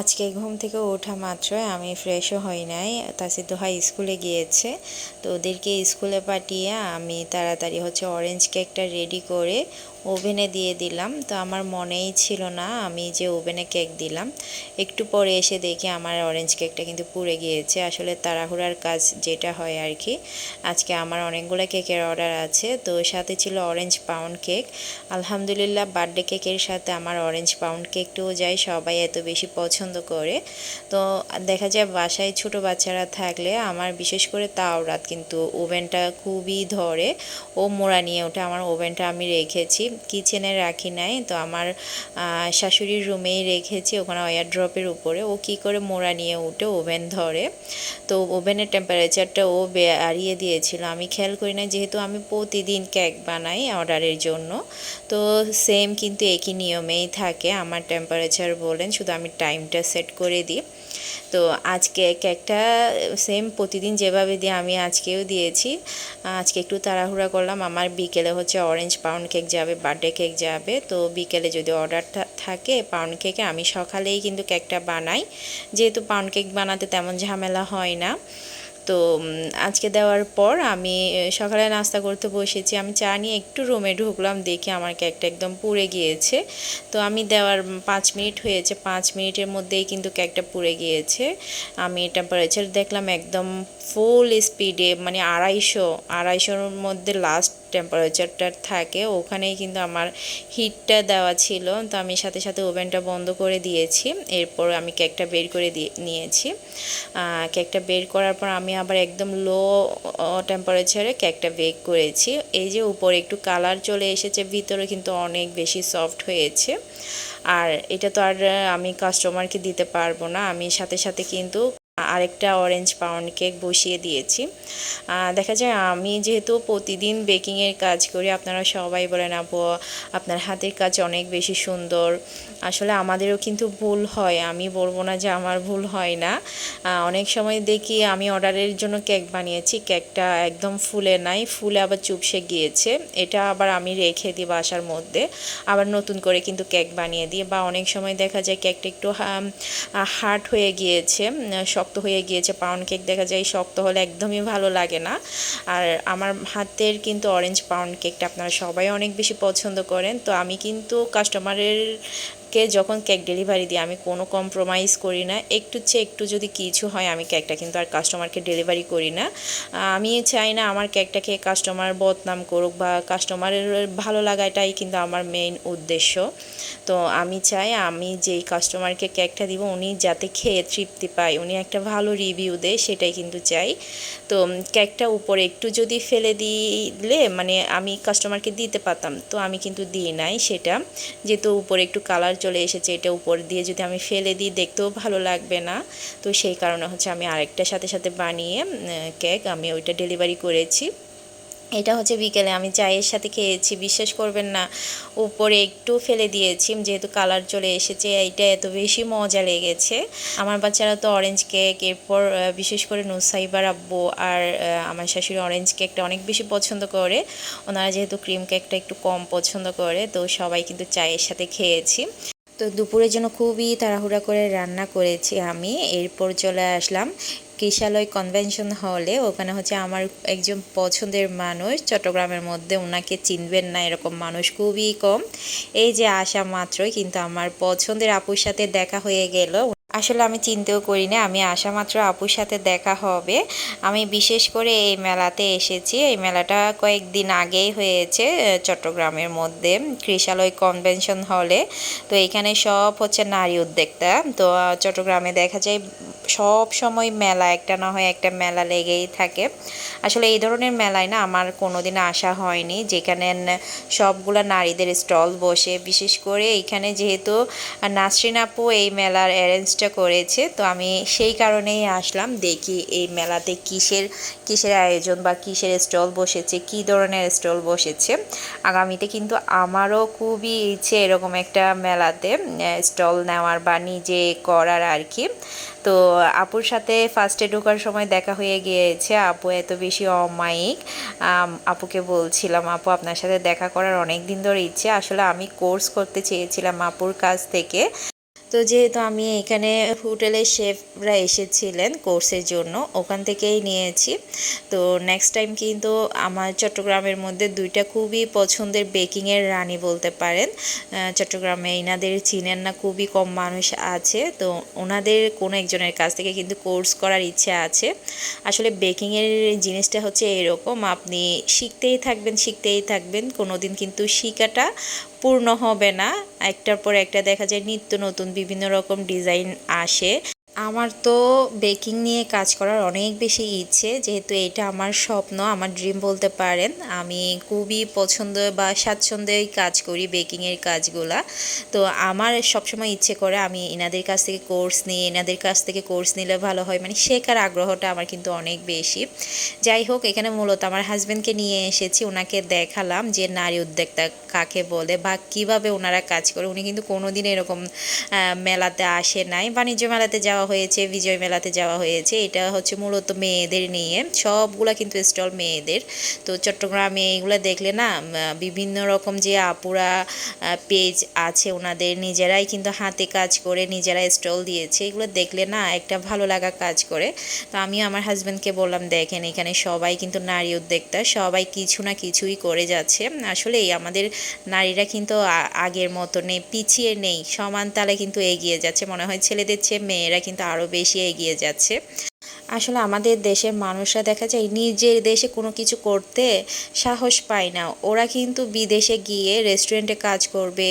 আজকে ঘুম থেকে ওঠা মাত্রই আমি ফ্রেশও হই নাই। তাসিদ দোহা স্কুলে গিয়েছে, তো ওদেরকে স্কুলে পাঠিয়ে আমি তাড়াতাড়ি হচ্ছে অরেঞ্জ কেকটা রেডি করে ওভেনে দিয়ে দিলাম। তো আমার মনেই ছিল না আমি যে ওভেনে কেক দিলাম। একটু পরে এসে দেখি আমার অরেঞ্জ কেকটা কিন্তু পুড়ে গিয়েছে। আসলে তাড়াহুড়ার কাজ যেটা হয় আর কি। আজকে আমার অনেকগুলো কেকের অর্ডার আছে, তো সাথে ছিল অরেঞ্জ পাউন্ড কেক আলহামদুলিল্লাহ বার্থডে কেকের সাথে আমার অরেঞ্জ পাউন্ড কেকটাও যায়, সবাই এত বেশি পছন্দ করে। তো দেখা যায় বাসায় ছোট বাচ্চারা থাকলে আমার বিশেষ করে তাও রাত কিন্তু ওভেনটা খুবই ধরে। ও মোড়া নিয়ে ওঠে আমার ওভেনটা আমি রেখেছি। কিচেনে রাখি নাই, তো আমার শাশুড়ির রুমেই রেখেছি, ওখানে ওয়ার ড্রপের উপরে। ও কি করে মোড়া নিয়ে উঠে ওভেন ধরে। তো ওভেনের টেম্পারেচারটা ও বাড়িয়ে দিয়েছিল। আমি খেয়াল করি না যেহেতু আমি প্রতিদিন কেক বানাই অর্ডারের জন্য, তো সেম কিন্তু একই নিয়মেই থাকে। আমার টেম্পারেচার বলেন, শুধু আমি টাইমটা সেট করে দিই। তো আজকে কেকটা সেম প্রতিদিন যেভাবে দিই আমি আজকেও দিয়েছি। আজকে একটু তাড়াহুড়া করলাম। আমার বিকেলে হচ্ছে অরেঞ্জ পাউন্ড কেক যাবে বার্থডে কেক যাবে। তো বিকেলে যদি অর্ডার থাকে পাউন্ড কেকে আমি সকালেই কিন্তু কেকটা বানাই। যেহেতু পাউন্ড কেক বানাতে তেমন ঝামেলা হয় না। তো আজকে দেওয়ার পর আমি সকালে নাস্তা করতে বসেছি। আমি চা নিয়ে একটু রুমে ঢুকলাম, দেখি আমার কেকটা একদম পুড়ে গিয়েছে। তো আমি দেওয়ার পাঁচ মিনিট হয়েছে। পাঁচ মিনিটের মধ্যেই কিন্তু কেকটা পুড়ে গিয়েছে। আমি টেম্পারেচার দেখলাম একদম ফুল স্পিডে মানে আড়াইশো, আড়াইশোর মধ্যে লাস্ট টেম্পারেচারটা থাকে। ওখানেই কিন্তু আমার হিটটা দেওয়া ছিল। তো আমি সাথে সাথে ওভেনটা বন্ধ করে দিয়েছি। এরপর আমি কেকটা বের করে দিয়ে, নিয়েছি। কেকটা বের করার পর আমি আবার একদম লো টেম্পারেচারে কেকটা বেক করেছি। এই যে উপরে একটু কালার চলে এসেছে, ভিতরে কিন্তু অনেক বেশি সফট হয়েছে। আর এটা তো আর আমি কাস্টমারকে দিতে পারব না। আমি সাথে সাথে কিন্তু আরেকটা অরেঞ্জ পাউন্ড কেক বসিয়ে দিয়েছি। দেখা যায় আমি যেহেতু প্রতিদিন বেকিংয়ের কাজ করি, আপনারা সবাই বলেন আপু আপনার হাতের কাজ অনেক বেশি সুন্দর। আসলে আমাদেরও কিন্তু ভুল হয়, আমি বলব না যে আমার ভুল হয় না। অনেক সময় দেখি আমি অর্ডারের জন্য কেক বানিয়েছি কেকটা একদম ফুলে নাই, ফুলে আবার চুপসে গিয়েছে। এটা আবার আমি রেখে দিই বাসার মধ্যে, আবার নতুন করে কিন্তু কেক বানিয়ে দিই। বা অনেক সময় দেখা যায় কেকটা একটু হার্ড হয়ে গিয়েছে শক্ত হয়ে গিয়েছে পাউন্ড কেক দেখা যায় শক্ত হলে একদমই ভালো লাগে না। আর আমার হাতের কিন্তু অরেঞ্জ পাউন্ড কেকটা আপনারা সবাই অনেক বেশি পছন্দ করেন, তো আমি কিন্তু কাস্টমারের কে যখন কেক ডেলিভারি দিই আমি কোনো কম্প্রোমাইজ করি না। একটু চেয়ে একটু যদি কিছু হয়, আমি কেকটা কিন্তু আর কাস্টমারকে ডেলিভারি করি না। আমি চাই না আমার কেকটা খেয়ে কাস্টমার বদনাম করুক বা কাস্টমারের ভালো লাগাটাই কিন্তু আমার মেইন উদ্দেশ্য। তো আমি চাই আমি যেই কাস্টমারকে কেকটা দিব, উনি যাতে খেয়ে তৃপ্তি পায়, উনি একটা ভালো রিভিউ দেয়, সেটাই কিন্তু চাই। তো কেকটা উপরে একটু যদি ফেলে দিলে মানে আমি কাস্টমারকে দিতে পারতাম, তো আমি কিন্তু দিই নাই সেটা। যেহেতু উপরে একটু কালার চলে এসেছে এটা উপর দিয়ে যদি আমি ফেলে দিই, দেখতেও ভালো লাগবে না। তো সেই কারণে হচ্ছে আমি আরেকটার সাথে সাথে বানিয়ে কেক আমি ওইটা ডেলিভারি করেছি। এটা হচ্ছে বিকেলে আমি চায়ের সাথে খেয়েছি, বিশ্বাস করবেন না। উপরে একটু ফেলে দিয়েছি, যেহেতু কালার চলে এসেছে, এইটা এত বেশি মজা লেগেছে। আমার বাচ্চারা তো অরেঞ্জ কেক এরপর বিশেষ করে নুসাইবার আব্বু আর আমার শাশুড়ি অরেঞ্জ কেকটা অনেক বেশি পছন্দ করে। ওনারা যেহেতু ক্রিম কেকটা একটু কম পছন্দ করে, তো সবাই কিন্তু চায়ের সাথে খেয়েছি। তো দুপুরের জন্য খুবই তাড়াহুড়া করে রান্না করেছি আমি। এরপর চলে আসলাম কৃষালয় কনভেনশন হলে। ওখানে হচ্ছে আমার একজন পছন্দের মানুষ। চট্টগ্রামের মধ্যে ওনাকে চিনবেন না এরকম মানুষ খুবই কম। এই যে আসা মাত্রই কিন্তু আমার পছন্দের আপুর সাথে দেখা হয়ে গেল। আসলে আমি চিনতেও করি না, আমি আসা মাত্র আপুর সাথে দেখা হবে। আমি বিশেষ করে এই মেলাতে এসেছি, এই মেলাটা কয়েকদিন আগেই হয়েছে চট্টগ্রামের মধ্যে, কৃষালয় কনভেনশন হলে তো এখানে সব হচ্ছে নারী উদ্যোক্তা। তো চট্টগ্রামে দেখা যায় সব সময় মেলা, একটা না হয় একটা মেলা লেগেই থাকে। আসলে এই ধরনের মেলায় না আমার কোনো দিন আসা হয়নি। যেখানে সবগুলা নারীদের স্টল বসে। বিশেষ করে এইখানে যেহেতু নাসরিন আপু এই মেলার অ্যারেঞ্জটা করেছে, তো আমি সেই কারণেই আসলাম। দেখি এই মেলাতে কিসের কিসের আয়োজন বা কিসের স্টল বসেছে, কি ধরনের স্টল বসেছে। আগামীতে কিন্তু আমারও খুবই ইচ্ছে এরকম একটা মেলাতে স্টল নেওয়ার বা নিজে করার আর কি। তো আপুর সাথে ফার্স্টে ঢোকার সময় দেখা হয়ে গিয়েছে। আপু এত বেশি অমায়িক। আপুকে বলছিলাম, আপু, আপনার সাথে দেখা করার অনেক দিন ধরে ইচ্ছে। আসলে আমি কোর্স করতে চেয়েছিলাম আপুর কাছ থেকে। তো যেহেতু আমি এখানে হোটেলের শেফরা এসেছিলেন কোর্সের জন্য, ওখান থেকেই নিয়েছি। তো নেক্সট টাইম কিন্তু আমার চট্টগ্রামের মধ্যে দুইটা খুবই পছন্দের বেকিংয়ের রানী বলতে পারেন। চট্টগ্রামে এনাদের চিনেন না, খুবই কম মানুষ আছে। তো ওনাদের কোনো একজনের কাছ থেকে কিন্তু কোর্স করার ইচ্ছে আছে। আসলে বেকিংয়ের জিনিসটা হচ্ছে এরকম, আপনি শিখতেই থাকবেন শিখতেই থাকবেন। কোনো দিন কিন্তু শিখাটা পূর্ণ হবে না। একটার পর একটা দেখা যায় নিত্য নতুন বিভিন্ন রকম ডিজাইন আসে। আমার তো বেকিং নিয়ে কাজ করার অনেক বেশি ইচ্ছে, যেহেতু এটা আমার স্বপ্ন, আমার ড্রিম বলতে পারেন। আমি খুবই পছন্দ বা স্বাচ্ছন্দ্যেই কাজ করি বেকিংয়ের কাজগুলা। তো আমার সবসময় ইচ্ছে করে আমি এনাদের কাছ থেকে কোর্স নিই, এনাদের কাছ থেকে কোর্স নিলে ভালো হয়। মানে শেখার আগ্রহটা আমার কিন্তু অনেক বেশি। যাই হোক, এখানে মূলত আমার হাজব্যান্ডকে নিয়ে এসেছি, ওনাকে দেখালাম যে নারী উদ্যোক্তা কাকে বলে বা কীভাবে ওনারা কাজ করে। উনি কিন্তু কোনোদিন এরকম মেলাতে আসে নাই। বাণিজ্য মেলাতে যাওয়া হয়েছে, বিজয় মেলাতে যাওয়া হয়েছে। এটা হচ্ছে মূলত মেয়েদের নিয়ে। সবগুলা কিন্তু স্টল মেয়েদের। তো চট্টগ্রামে এগুলো দেখলে না বিভিন্ন রকম যে আপুরা পেজ আছে ওনাদের, নিজেরাই কিন্তু হাতে কাজ করে, নিজেরা স্টল দিয়েছে। এগুলো দেখলে না একটা ভালো লাগা কাজ করে। তো আমি আমার হাজব্যান্ডকে বললাম, দেখেন, এখানে সবাই কিন্তু নারী উদ্যোক্তা, সবাই কিছু না কিছুই করে যাচ্ছে। আসলে আমাদের নারীরা কিন্তু আগের মতো নেই পিছিয়ে নেই, সমান তালে কিন্তু এগিয়ে যাচ্ছে। মনে হয় ছেলেদের চেয়ে মেয়েরা কিন্তু আরও বেশি এগিয়ে যাচ্ছে। আসলে আমাদের দেশের মানুষরা দেখা যায় নিজের দেশে কোনো কিছু করতে সাহস পায় না। ওরা কিন্তু বিদেশে গিয়ে রেস্টুরেন্টে কাজ করবে,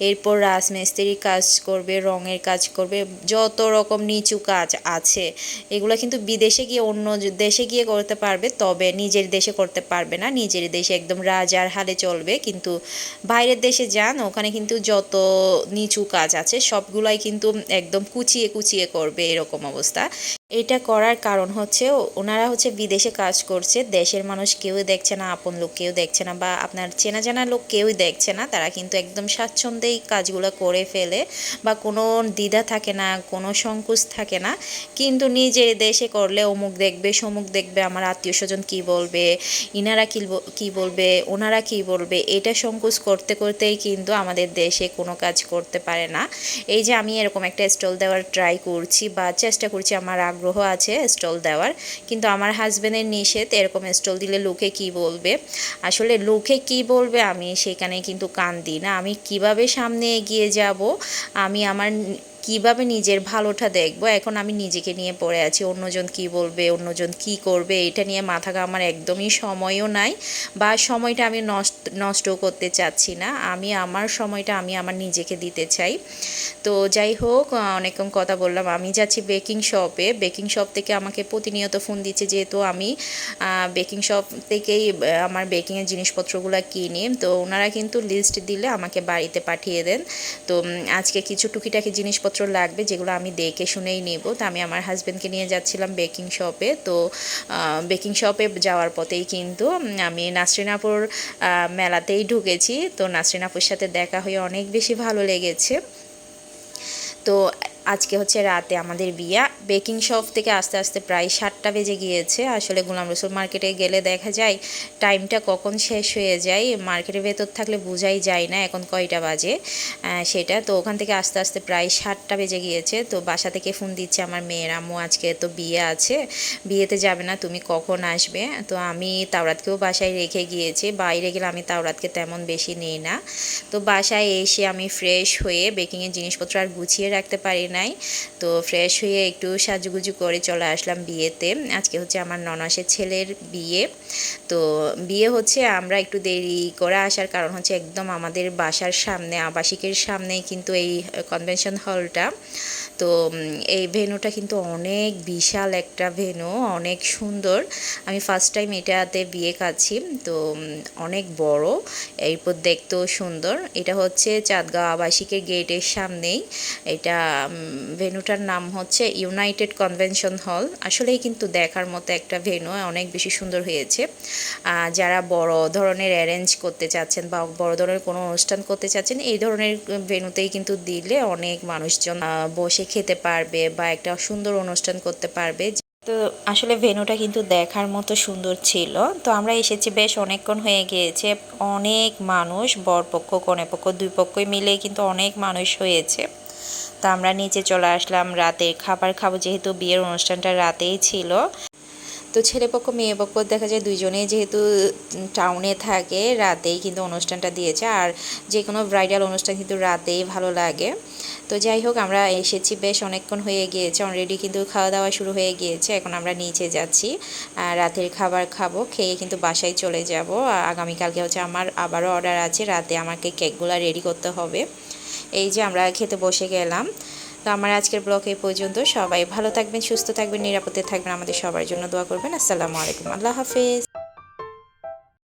এরপর রাজমিস্ত্রির কাজ করবে, রঙের কাজ করবে, যত রকম নিচু কাজ আছে, এগুলো কিন্তু বিদেশে গিয়ে অন্য দেশে গিয়ে করতে পারবে, তবে নিজের দেশে করতে পারবে না। নিজের দেশে একদম রাজার হালে চলবে, কিন্তু বাইরের দেশে যান, ওখানে কিন্তু যত নিচু কাজ আছে, সবগুলাই কিন্তু একদম কুচিয়ে কুচিয়ে করবে, এরকম অবস্থা। এটা করার কারণ হচ্ছে ওনারা হচ্ছে বিদেশে কাজ করছে, দেশের মানুষ কেউই দেখছে না, আপন লোক কেউ দেখছে না বা আপনার চেনা জানা লোক কেউই দেখছে না, তারা কিন্তু একদম স্বাচ্ছন্দ্যেই কাজগুলো করে ফেলে বা কোনো দ্বিধা থাকে না, কোনো সংকোচ থাকে না। কিন্তু নিজে দেশে করলে অমুক দেখবে, সমুক দেখবে, আমার আত্মীয় স্বজন কী বলবে, ইনারা কী কী বলবে, ওনারা কী বলবে, এটা সংকোচ করতে করতেই কিন্তু আমাদের দেশে কোনো কাজ করতে পারে না। এই যে আমি এরকম একটা স্টল দেওয়ার ট্রাই করছি বা চেষ্টা করছি আমার আগ্রহ আছে স্টল দেওয়ার। কিন্তু আমার হাজব্যান্ডের নিষেধ, এরকম স্টল দিলে লোকে কি বলবে? আসলে লোকে কি বলবে আমি সেখানে কিন্তু কান দিই না। আমি কীভাবে সামনে এগিয়ে যাব? আমি আমার কীভাবে নিজের ভালোটা দেখব? এখন আমি নিজেকে নিয়ে পড়ে আছি। অন্যজন কি বলবে? অন্যজন কি করবে? এটা নিয়ে মাথা আমার একদমই সময়ও নাই বা সময়টা আমি নষ্ট নষ্ট করতে চাচ্ছি না। আমি আমার সময়টা আমি আমার নিজেকে দিতে চাই। তো যাই হোক অনেকক্ষণ কথা বললাম। আমি যাচ্ছি বেকিং শপে বেকিং শপ থেকে আমাকে প্রতিনিয়ত ফোন দিচ্ছে যেহেতু আমি বেকিং শপ থেকেই আমার বেকিংয়ের জিনিসপত্রগুলো কিনি। তো ওনারা কিন্তু লিস্ট দিলে আমাকে বাড়িতে পাঠিয়ে দেন। তো আজকে কিছু টুকিটাকি জিনিসপত্র লাগবে, যেগুলো আমি দেখে শুনেই নেব। তো আমি আমার হাজব্যান্ডকে নিয়ে যাচ্ছিলাম বেকিং শপে তো বেকিং শপে যাওয়ার পথেই কিন্তু আমি নাসরিনাপুর মেলাতেই ঢুকেছি। তো নাসরিনাপুর সাথে দেখা হয়ে অনেক বেশি ভালো লেগেছে। তো আজকে হচ্ছে রাতে আমাদের বিয়া। বেকিং শপ থেকে আস্তে আস্তে প্রায় সাতটা বেজে গিয়েছে। আসলে গোলাম রসুল মার্কেটে গেলে দেখা যায় টাইমটা কখন শেষ হয়ে যায় মার্কেটের ভেতর থাকলে বোঝাই যায় না এখন কয়টা বাজে। সেটা তো ওখান থেকে আস্তে আস্তে প্রায় সাতটা বেজে গিয়েছে। তো বাসা থেকে ফোন দিচ্ছে আমার মেয়ের, আম্মু, আজকে তো বিয়ে আছে। বিয়েতে যাবে না, তুমি কখন আসবে? তো আমি তাওরাতকেও বাসায় রেখে গিয়েছি। বাইরে গেলে আমি তাওরাতকে তেমন বেশি নিই না। তো বাসায় এসে আমি ফ্রেশ হয়ে বেকিংয়ের জিনিসপত্র আর গুছিয়ে রাখতে পারি নাই। তো ফ্রেশ হয়ে একটু সাজুগুজু করে চলে আসলাম বিয়েতে। আজকে হচ্ছে আমার ননাসের ছেলের বিয়ে। তো বিয়ে হচ্ছে আমরা একটু দেরি করে আসার কারণ হচ্ছে একদম আমাদের বাসার সামনে, আবাসিকের সামনেই কিন্তু এই কনভেনশন হলটা তো এই ভেনুটা কিন্তু অনেক বিশাল একটা ভেনু অনেক সুন্দর। আমি ফার্স্ট টাইম এটাতে বিয়ে খাচ্ছি, তো অনেক বড়, এরপর দেখতেও সুন্দর। এটা হচ্ছে চাঁদগাঁও আবাসিকের গেটের সামনেই। এটা ভেনুটার নাম হচ্ছে ইউনাইটেড কনভেনশন হল আসলেই কিন্তু দেখার মতো একটা ভেনু অনেক বেশি সুন্দর হয়েছে। যারা বড় ধরনের অ্যারেঞ্জ করতে চাচ্ছেন বা বড় ধরনের কোনো অনুষ্ঠান করতে চাচ্ছেন, এই ধরনের ভেনুতেই কিন্তু দিলে অনেক মানুষজন বসে খেতে পারবে বা একটা সুন্দর অনুষ্ঠান করতে পারবে। তো আসলে ভেনুটা কিন্তু দেখার মতো সুন্দর ছিল। তো আমরা এসেছি বেশ অনেকক্ষণ হয়ে গিয়েছে। অনেক মানুষ, বরপক্ষ কনেপক্ষ দুই পক্ষই মিলে কিন্তু অনেক মানুষ হয়েছে। তো আমরা নিচে চলে আসলাম রাতে খাবার খাব, যেহেতু বিয়ের অনুষ্ঠানটা রাতেই ছিল। তো ছেলেপক্ষ, মেয়েপক্ষ, দেখা যায় দুইজনেই যেহেতু টাউনে থাকে, রাতেই কিন্তু অনুষ্ঠানটা দিয়েছে। আর যে কোনো ব্রাইডাল অনুষ্ঠান কিন্তু রাতেই ভালো লাগে। তো যাই হোক, আমরা এসেছি বেশ অনেকক্ষণ হয়ে গিয়েছে অলরেডি কিন্তু খাওয়া দাওয়া শুরু হয়ে গিয়েছে, এখন আমরা নিচে যাচ্ছি রাতের খাবার খাব, খেয়ে কিন্তু বাসায় চলে যাব আগামীকালকে হচ্ছে আমার আবারও অর্ডার আছে, রাতে আমাকে কেকগুলো রেডি করতে হবে। এই যে আমরা খেতে বসে গেলাম, তো আমার আজকের ব্লগ এই পর্যন্ত, সবাই ভালো থাকবেন, সুস্থ থাকবেন, নিরাপদে থাকবেন, আমাদের সবার জন্য দোয়া করবেন, আসসালামু আলাইকুম, আল্লাহ হাফেজ।